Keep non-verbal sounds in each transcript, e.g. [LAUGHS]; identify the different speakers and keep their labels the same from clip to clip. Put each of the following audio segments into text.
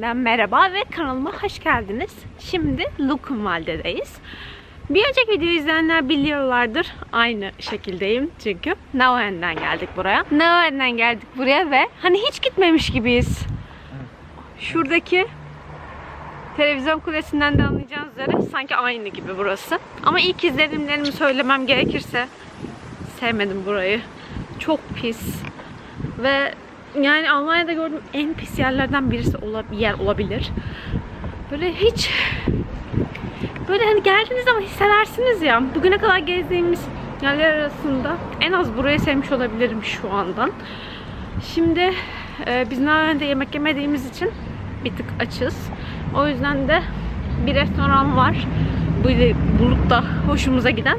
Speaker 1: yeniden merhaba ve kanalıma hoş geldiniz. Şimdi Luckenwalde'deyiz. Bir önceki videoyu izleyenler biliyorlardır. Aynı şekildeyim çünkü Nauen'den geldik buraya. Nauen'den geldik buraya ve hani hiç gitmemiş gibiyiz. Şuradaki televizyon kulesinden de anlayacağınız üzere sanki aynı gibi burası. Ama ilk izlenimlerimi söylemem gerekirse sevmedim burayı. Çok pis. Ve yani Almanya'da gördüğüm en pis yerlerden birisi ola, yer olabilir. Böyle hiç böyle hani geldiğiniz zaman hissedersiniz ya bugüne kadar gezdiğimiz yerler arasında en az burayı sevmiş olabilirim şu andan. Şimdi e, biz Naren'de yemek yemediğimiz için bir tık açız. O yüzden de bir restoran var. Böyle bulup da hoşumuza giden.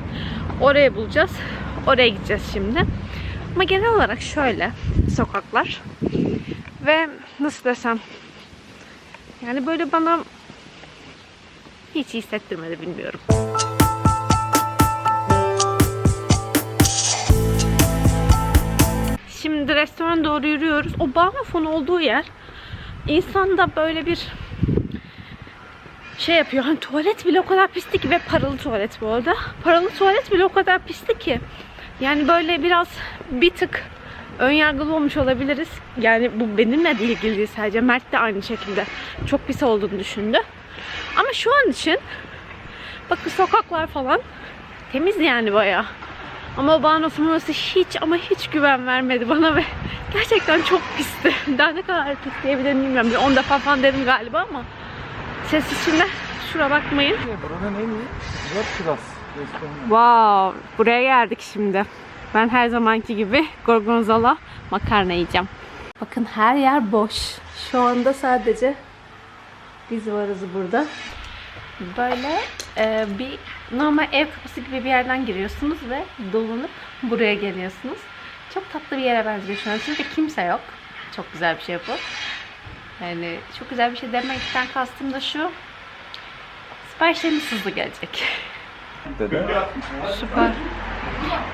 Speaker 1: Oraya bulacağız. Oraya gideceğiz şimdi. Ama genel olarak şöyle sokaklar. Ve nasıl desem yani böyle bana hiç hissettirmedi bilmiyorum. Şimdi restoran doğru yürüyoruz. O Bahnhof'un olduğu yer insanda böyle bir şey yapıyor. Hani tuvalet bile o kadar pisti ki ve paralı tuvalet bu arada. Paralı tuvalet bile o kadar pisti ki. Yani böyle biraz bir tık ön yargılı olmuş olabiliriz. Yani bu benimle de ilgili değil sadece. Mert de aynı şekilde çok pis olduğunu düşündü. Ama şu an için bakın sokaklar falan temiz yani bayağı. Ama o Bahnhof'un orası hiç ama hiç güven vermedi bana ve gerçekten çok pisti. [LAUGHS] Daha ne kadar pis diyebilirim bilmiyorum. Bir 10 defa falan dedim galiba ama ses içinde şura bakmayın.
Speaker 2: Buranın en iyi World Class restoranı.
Speaker 1: Wow, buraya geldik şimdi. Ben her zamanki gibi gorgonzola makarna yiyeceğim. Bakın her yer boş. Şu anda sadece biz varız burada. Böyle e, bir normal ev kapısı gibi bir yerden giriyorsunuz ve dolanıp buraya geliyorsunuz. Çok tatlı bir yere benziyor şu an çünkü kimse yok. Çok güzel bir şey bu. Yani çok güzel bir şey demekten kastım da şu. Siparişlerimiz hızlı gelecek. Süper.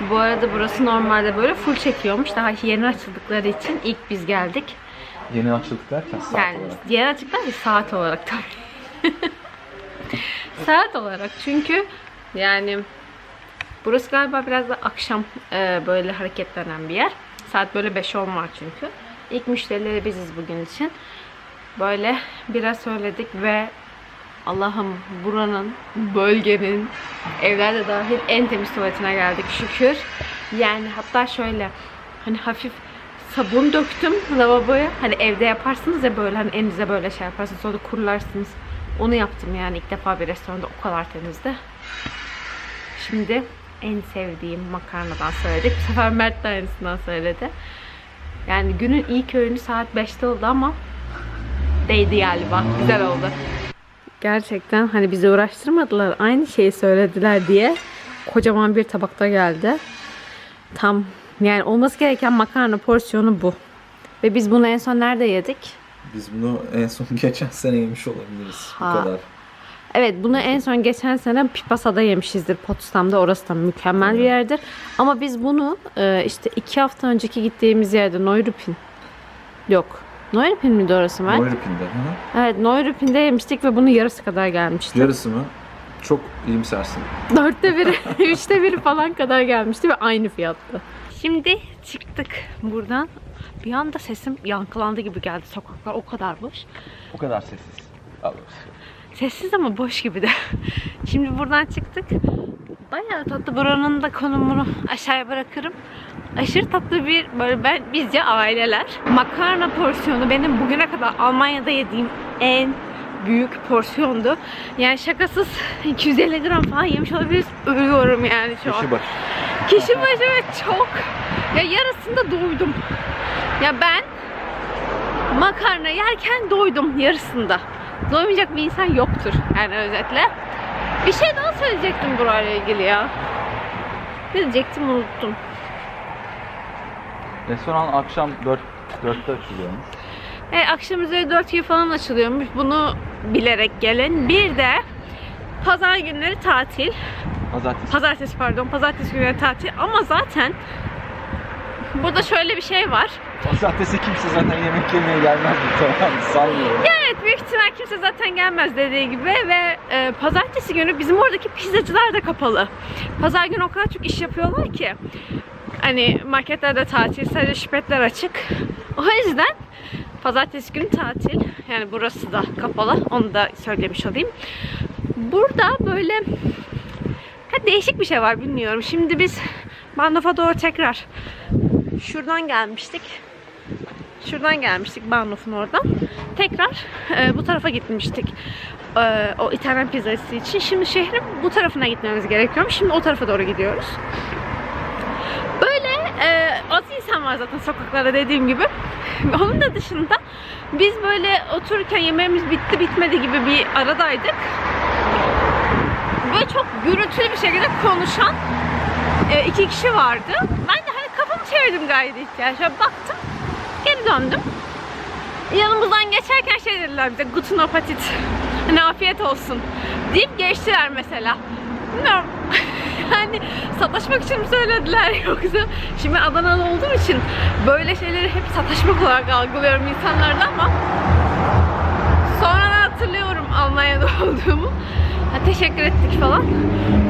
Speaker 1: Bu arada burası normalde böyle full çekiyormuş. Daha yeni açıldıkları için ilk biz geldik.
Speaker 2: Yeni açıldık derken saat
Speaker 1: Yani
Speaker 2: olarak.
Speaker 1: yeni açıklar değil saat olarak tabii. [LAUGHS] saat olarak çünkü yani burası galiba biraz da akşam e, böyle hareketlenen bir yer. Saat böyle 5-10 var çünkü. İlk müşterileri biziz bugün için. Böyle biraz söyledik ve Allah'ım buranın, bölgenin, evlerde dahil en temiz tuvaletine geldik şükür. Yani hatta şöyle hani hafif sabun döktüm lavaboya. Hani evde yaparsınız ya böyle hani elinize böyle şey yaparsınız sonra kurularsınız. Onu yaptım yani ilk defa bir restoranda o kadar temizdi. Şimdi en sevdiğim makarnadan söyledik. Bu sefer Mert de aynısından söyledi. Yani günün ilk öğünü saat 5'te oldu ama değdi galiba. Güzel oldu. Gerçekten hani bizi uğraştırmadılar. Aynı şeyi söylediler diye kocaman bir tabakta geldi. Tam yani olması gereken makarna porsiyonu bu. Ve biz bunu en son nerede yedik?
Speaker 2: Biz bunu en son [LAUGHS] geçen sene yemiş olabiliriz.
Speaker 1: Ha.
Speaker 2: Bu kadar.
Speaker 1: Evet bunu en son geçen sene Pipasa'da yemişizdir Potsdam'da. Orası da mükemmel bir yerdir. Ama biz bunu e, işte iki hafta önceki gittiğimiz yerde Neurupin. Yok. Neurupin miydi orası Mert?
Speaker 2: Moirpin'de. Hı hı.
Speaker 1: Evet Neurupin'de yemiştik ve bunun yarısı kadar gelmişti.
Speaker 2: Yarısı mı? Çok iyimsersin.
Speaker 1: Dörtte biri, [LAUGHS] [LAUGHS] üçte biri falan kadar gelmişti ve aynı fiyattı. Şimdi çıktık buradan. Bir anda sesim yankılandı gibi geldi sokaklar o kadar boş.
Speaker 2: O kadar sessiz. Al.
Speaker 1: Sessiz ama boş gibi de. [LAUGHS] Şimdi buradan çıktık. Bayağı tatlı. Buranın da konumunu aşağıya bırakırım. Aşırı tatlı bir böyle ben bizce aileler. Makarna porsiyonu benim bugüne kadar Almanya'da yediğim en büyük porsiyondu. Yani şakasız [LAUGHS] 250 gram falan yemiş olabiliriz. Ölüyorum yani şu an.
Speaker 2: Kişi başı.
Speaker 1: Kişi başı ve çok. Ya yarısında doydum. Ya ben makarna yerken doydum yarısında. Doymayacak bir insan yoktur yani özetle. Bir şey daha söyleyecektim burayla ilgili ya. Ne diyecektim unuttum.
Speaker 2: Restoran akşam 4 4'te açılıyormuş.
Speaker 1: E, akşam üzeri 4 gibi falan açılıyormuş. Bunu bilerek gelin. Bir de pazar günleri tatil.
Speaker 2: Pazartesi.
Speaker 1: Pazartesi pardon. Pazartesi günleri tatil. Ama zaten burada şöyle bir şey var.
Speaker 2: Pazartesi kimse zaten yemek yemeye gelmez muhtemelen. Sanmıyorum.
Speaker 1: Evet büyük ihtimal kimse zaten gelmez dediği gibi ve e, pazartesi günü bizim oradaki pizzacılar da kapalı. Pazar günü o kadar çok iş yapıyorlar ki. Hani marketlerde tatil, sadece şipetler açık. O yüzden pazartesi günü tatil. Yani burası da kapalı. Onu da söylemiş olayım. Burada böyle ha, değişik bir şey var bilmiyorum. Şimdi biz Bandof'a doğru tekrar şuradan gelmiştik. Şuradan gelmiştik Barnof'un oradan. Tekrar e, bu tarafa gitmiştik. E, o İtalyan pizzası için. Şimdi şehrin bu tarafına gitmemiz gerekiyormuş. Şimdi o tarafa doğru gidiyoruz. İnsan var zaten sokaklarda dediğim gibi. [LAUGHS] Onun da dışında biz böyle otururken yemeğimiz bitti bitmedi gibi bir aradaydık. Böyle çok gürültülü bir şekilde konuşan e, iki kişi vardı. Ben de hani kafamı çevirdim gayet ihtiyaç. Şöyle baktım. Geri döndüm. Yanımızdan geçerken şey dediler bize Guten Appetit. Hani [LAUGHS] afiyet olsun. Deyip geçtiler mesela. Bilmiyorum. Yani sataşmak için mi söylediler [LAUGHS] yoksa şimdi Adanalı olduğum için böyle şeyleri hep sataşmak olarak algılıyorum insanlarda ama sonradan hatırlıyorum Almanya'da [LAUGHS] olduğumu. Ha, teşekkür ettik falan.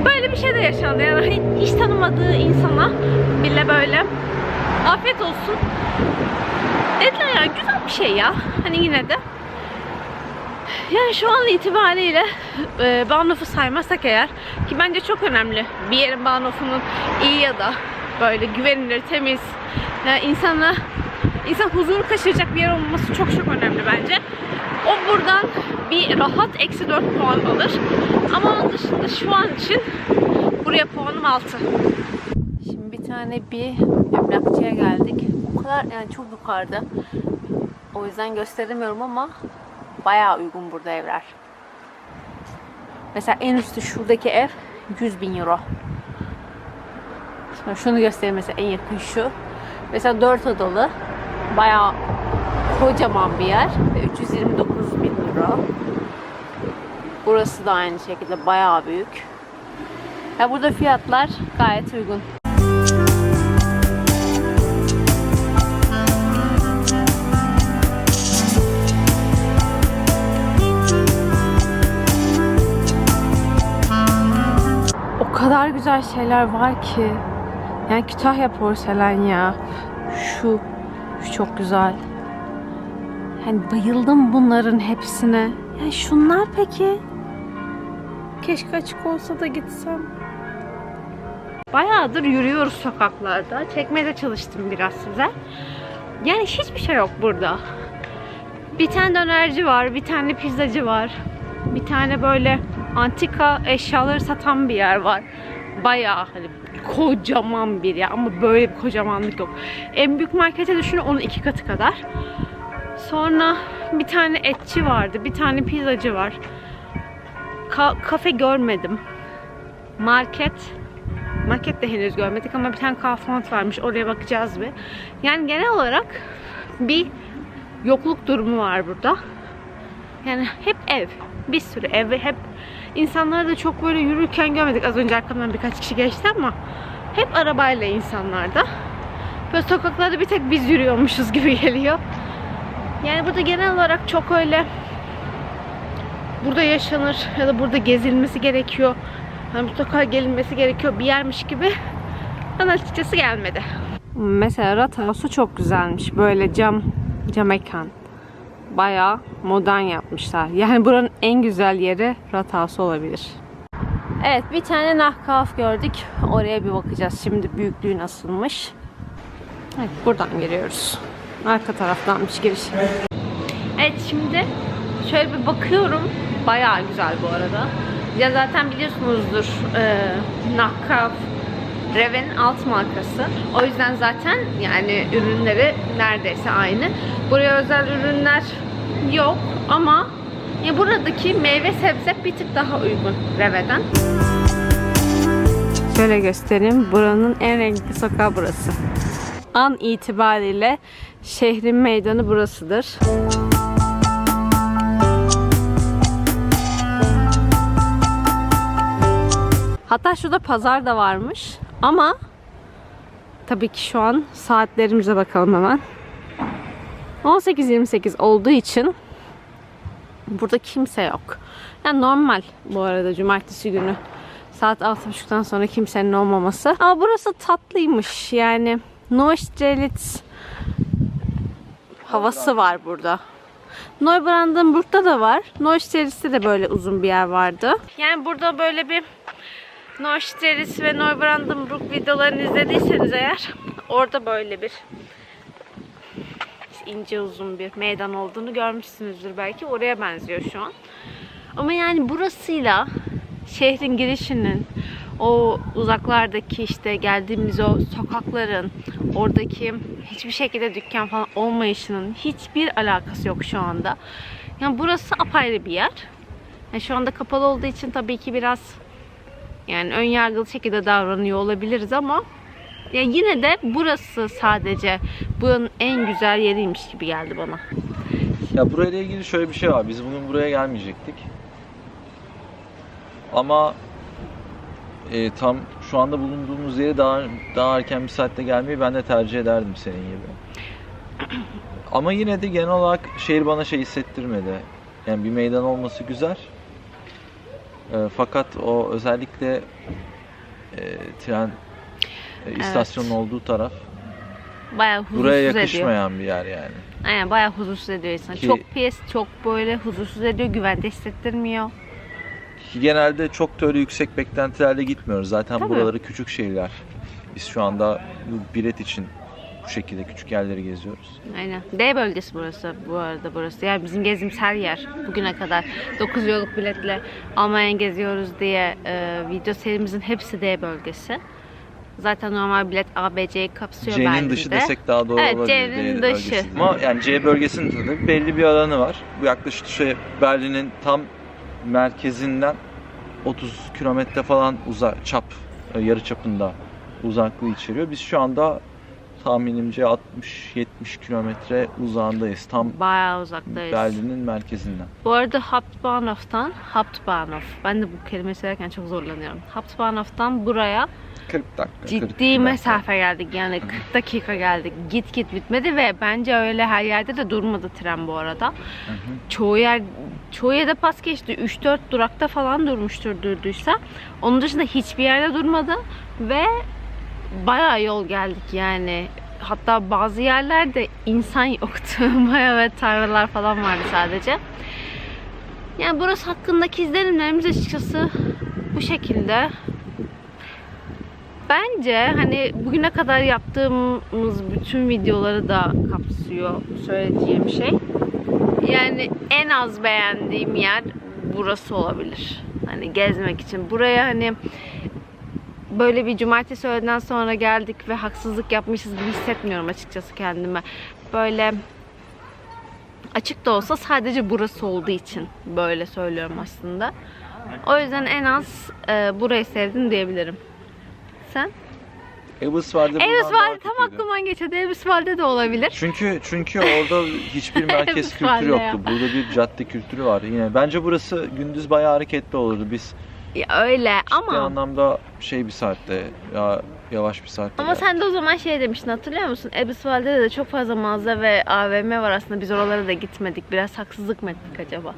Speaker 1: Böyle bir şey de yaşandı. Yani hiç tanımadığı insana bile böyle afiyet olsun Dediler ya güzel bir şey ya. Hani yine de. Yani şu an itibariyle e, Bahnhof'u saymazsak eğer ki bence çok önemli bir yerin Bahnhof'unun iyi ya da böyle güvenilir, temiz, yani insana insan huzuru kaçıracak bir yer olması çok çok önemli bence. O buradan bir rahat eksi 4 puan alır. Ama onun dışında şu an için buraya puanım 6. Şimdi bir tane bir emlakçıya geldik. O kadar yani çok yukarıda. O yüzden gösteremiyorum ama bayağı uygun burada evler. Mesela en üstte şuradaki ev 100 bin euro. Şimdi şunu göstereyim mesela en yakın şu. Mesela 4 odalı. Bayağı kocaman bir yer. Ve 329 bin euro. Burası da aynı şekilde bayağı büyük. Ya burada fiyatlar gayet uygun. Kadar güzel şeyler var ki. Yani Kütahya porselen ya. Şu, şu çok güzel. Yani bayıldım bunların hepsine. Yani şunlar peki? Keşke açık olsa da gitsem. Bayağıdır yürüyoruz sokaklarda. Çekmeye de çalıştım biraz size. Yani hiçbir şey yok burada. Bir tane dönerci var, bir tane pizzacı var. Bir tane böyle antika eşyaları satan bir yer var. Bayağı hani kocaman bir yer ama böyle bir kocamanlık yok. En büyük markete düşünün onun iki katı kadar. Sonra bir tane etçi vardı, bir tane pizzacı var. Ka- kafe görmedim. Market Market de henüz görmedik ama bir tane Kaufland varmış. Oraya bakacağız bir. Yani genel olarak bir yokluk durumu var burada. Yani hep ev. Bir sürü ev ve hep insanları da çok böyle yürürken görmedik. Az önce arkamdan birkaç kişi geçti ama hep arabayla insanlarda. Böyle sokaklarda bir tek biz yürüyormuşuz gibi [LAUGHS] geliyor. Yani burada genel olarak çok öyle burada yaşanır ya da burada gezilmesi gerekiyor. Hani mutlaka gelinmesi gerekiyor bir yermiş gibi bana açıkçası gelmedi. Mesela Rathausu çok güzelmiş. Böyle cam cam mekan. Bayağı modern yapmışlar. Yani buranın en güzel yeri Rathaus olabilir. Evet bir tane Nahkaf gördük. Oraya bir bakacağız. Şimdi büyüklüğü nasılmış. Evet buradan giriyoruz. Arka taraftanmış giriş. Evet şimdi şöyle bir bakıyorum. Bayağı güzel bu arada. Ya zaten biliyorsunuzdur e, Nahkaf Reven'in alt markası. O yüzden zaten yani ürünleri neredeyse aynı. Buraya özel ürünler yok ama ya buradaki meyve sebze bir tık daha uygun Reve'den. Şöyle göstereyim. Buranın en renkli sokağı burası. An itibariyle şehrin meydanı burasıdır. Hatta şurada pazar da varmış. Ama tabii ki şu an saatlerimize bakalım hemen. 18-28 olduğu için burada kimse yok. Yani normal bu arada cumartesi günü saat 6.30'dan sonra kimsenin olmaması. Ama burası tatlıymış yani. Neustrelitz havası var burada. Neubrandenburg'da da var. Neustrelitz'te de böyle uzun bir yer vardı. Yani burada böyle bir Neustrelitz ve Neubrandenburg videolarını izlediyseniz eğer orada böyle bir ince uzun bir meydan olduğunu görmüşsünüzdür belki. Oraya benziyor şu an. Ama yani burasıyla şehrin girişinin o uzaklardaki işte geldiğimiz o sokakların oradaki hiçbir şekilde dükkan falan olmayışının hiçbir alakası yok şu anda. Yani burası apayrı bir yer. Yani şu anda kapalı olduğu için tabii ki biraz yani ön yargılı şekilde davranıyor olabiliriz ama ya yine de burası sadece buranın en güzel yeriymiş gibi geldi bana.
Speaker 3: Ya burayla ilgili şöyle bir şey var. Biz bugün buraya gelmeyecektik. Ama e, tam şu anda bulunduğumuz yere daha daha erken bir saatte gelmeyi ben de tercih ederdim senin gibi. Ama yine de genel olarak şehir bana şey hissettirmedi. Yani bir meydan olması güzel. E, fakat o özellikle e, tren e, istasyonun olduğu taraf
Speaker 1: Bayağı huzursuz
Speaker 3: buraya
Speaker 1: ediyor.
Speaker 3: yakışmayan bir yer yani.
Speaker 1: Aynen bayağı huzursuz ediyor insanı.
Speaker 3: Ki-
Speaker 1: Çok pis, çok böyle huzursuz ediyor, güvende hissettirmiyor.
Speaker 3: Ki genelde çok da öyle yüksek beklentilerle gitmiyoruz. Zaten
Speaker 1: Tabii.
Speaker 3: buraları küçük şehirler. Biz şu anda bilet için bu şekilde küçük yerleri geziyoruz.
Speaker 1: Aynen. D bölgesi burası bu arada burası. Yani bizim gezdiğimiz her yer bugüne kadar 9 yıllık biletle Almanya geziyoruz diye e, video serimizin hepsi D bölgesi. Zaten normal bilet A, B, C'yi kapsıyor
Speaker 3: C'nin
Speaker 1: Berlin'de.
Speaker 3: dışı desek daha doğru
Speaker 1: Evet,
Speaker 3: olabilir.
Speaker 1: C'nin dışı.
Speaker 3: bölgesi. Ama yani C bölgesinin tabii belli bir alanı var. Bu yaklaşık şey Berlin'in tam merkezinden 30 kilometre falan uza çap e, yarı çapında uzaklığı içeriyor. Biz şu anda tahminimce 60-70 kilometre uzağındayız. Tam
Speaker 1: Bayağı uzaktayız.
Speaker 3: Berlin'in merkezinden.
Speaker 1: Bu arada Hauptbahnhof'tan, Hauptbahnhof, ben de bu kelimeyi söylerken çok zorlanıyorum. Hauptbahnhof'tan buraya
Speaker 3: 40 dakika. 42
Speaker 1: ciddi
Speaker 3: dakika.
Speaker 1: mesafe geldik yani 40 dakika geldik. Git git bitmedi ve bence öyle her yerde de durmadı tren bu arada. Çoğu yer çoğu yerde pas geçti. 3-4 durakta falan durmuştur durduysa. Onun dışında hiçbir yerde durmadı ve bayağı yol geldik yani. Hatta bazı yerlerde insan yoktu. [LAUGHS] bayağı ve tarlalar falan vardı sadece. Yani burası hakkındaki izlenimlerimiz açıkçası bu şekilde. Bence hani bugüne kadar yaptığımız bütün videoları da kapsıyor söyleyeceğim şey. Yani en az beğendiğim yer burası olabilir. Hani gezmek için. Buraya hani böyle bir cumartesi öğleden sonra geldik ve haksızlık yapmışız gibi hissetmiyorum açıkçası kendime. Böyle açık da olsa sadece burası olduğu için böyle söylüyorum aslında. O yüzden en az e, burayı sevdim diyebilirim. Sen? Elvis Valde tam
Speaker 3: kötüydü.
Speaker 1: aklımdan geçiyordu. Elvis Valde de olabilir.
Speaker 3: Çünkü çünkü orada hiçbir [LAUGHS] merkez kültürü yoktu. Burada bir cadde kültürü var. Yine bence burası gündüz bayağı hareketli olurdu. Biz
Speaker 1: Ya öyle
Speaker 3: ciddi
Speaker 1: ama
Speaker 3: anlamda şey bir saatte ya yavaş bir saatte.
Speaker 1: ama
Speaker 3: geldik.
Speaker 1: sen de o zaman şey demiştin hatırlıyor musun? Elbisvalde'de de çok fazla mağaza ve AVM var aslında biz oralara da gitmedik. Biraz haksızlık mı ettik acaba?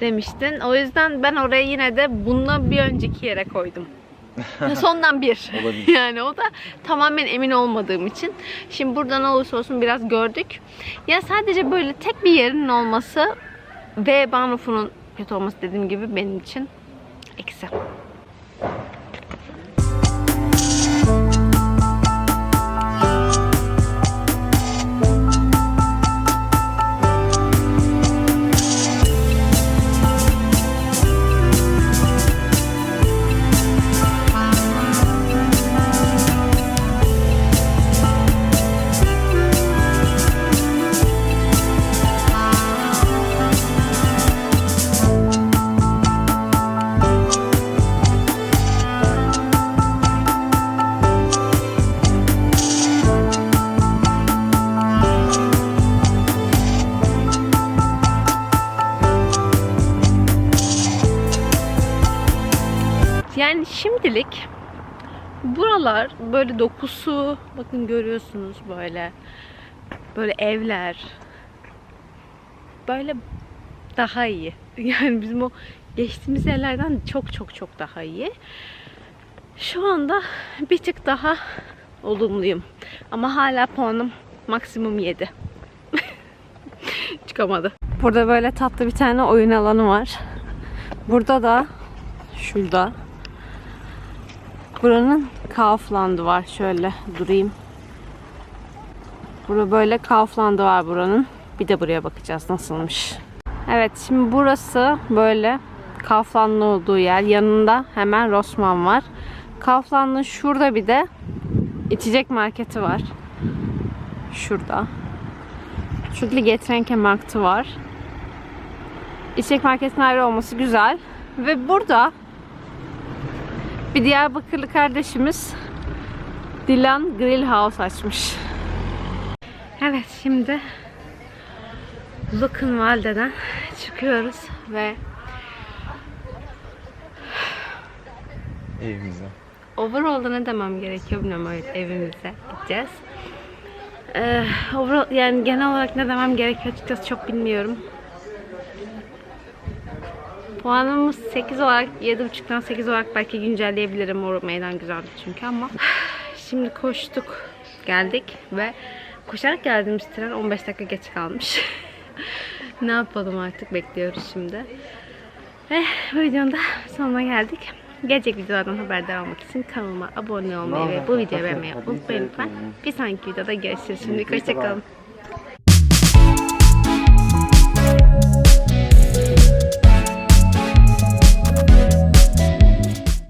Speaker 1: Demiştin. O yüzden ben oraya yine de bundan bir önceki yere koydum. [LAUGHS] Sondan bir.
Speaker 3: Olabilir. [LAUGHS]
Speaker 1: Yani o da tamamen emin olmadığım için. Şimdi burada ne olursa olsun biraz gördük. Ya sadece böyle tek bir yerinin olması ve Bahnhof'un kötü olması dediğim gibi benim için eksi. Yani şimdilik buralar böyle dokusu bakın görüyorsunuz böyle böyle evler böyle daha iyi. [LAUGHS] Yani bizim o geçtiğimiz yerlerden çok çok çok daha iyi. Şu anda bir tık daha olumluyum. Ama hala puanım maksimum 7. [LAUGHS] Çıkamadı. Burada böyle tatlı bir tane oyun alanı var. Burada da şurada buranın Kaufland'ı var. Şöyle durayım. Burada böyle Kaufland'ı var buranın. Bir de buraya bakacağız nasılmış. Evet şimdi burası böyle Kaufland'ın olduğu yer. Yanında hemen Rossmann var. Kaufland'ın şurada bir de içecek marketi var. Şurada. Şurada bir Getränke Markt'ı var. İçecek marketin ayrı olması güzel. Ve burada bir Diyarbakırlı kardeşimiz Dilan Grill House açmış. Evet şimdi Luckenwalde'den çıkıyoruz ve
Speaker 3: Evimize.
Speaker 1: overall'da ne demem gerekiyor bilmiyorum evet evimize gideceğiz. Ee, overall, yani genel olarak ne demem gerekiyor açıkçası çok bilmiyorum. Puanımız 8 olarak 7.5'dan 8 olarak belki güncelleyebilirim. O meydan güzeldi çünkü ama [SIGHS] şimdi koştuk geldik ve koşarak geldiğimiz tren 15 dakika geç kalmış. [LAUGHS] ne yapalım artık bekliyoruz şimdi. Ve bu videonun da sonuna geldik. Gelecek videolardan haberdar olmak için kanalıma abone olmayı ve bu videoyu beğenmeyi unutmayın lütfen. Bir sonraki videoda görüşürüz. Şimdi hoşçakalın.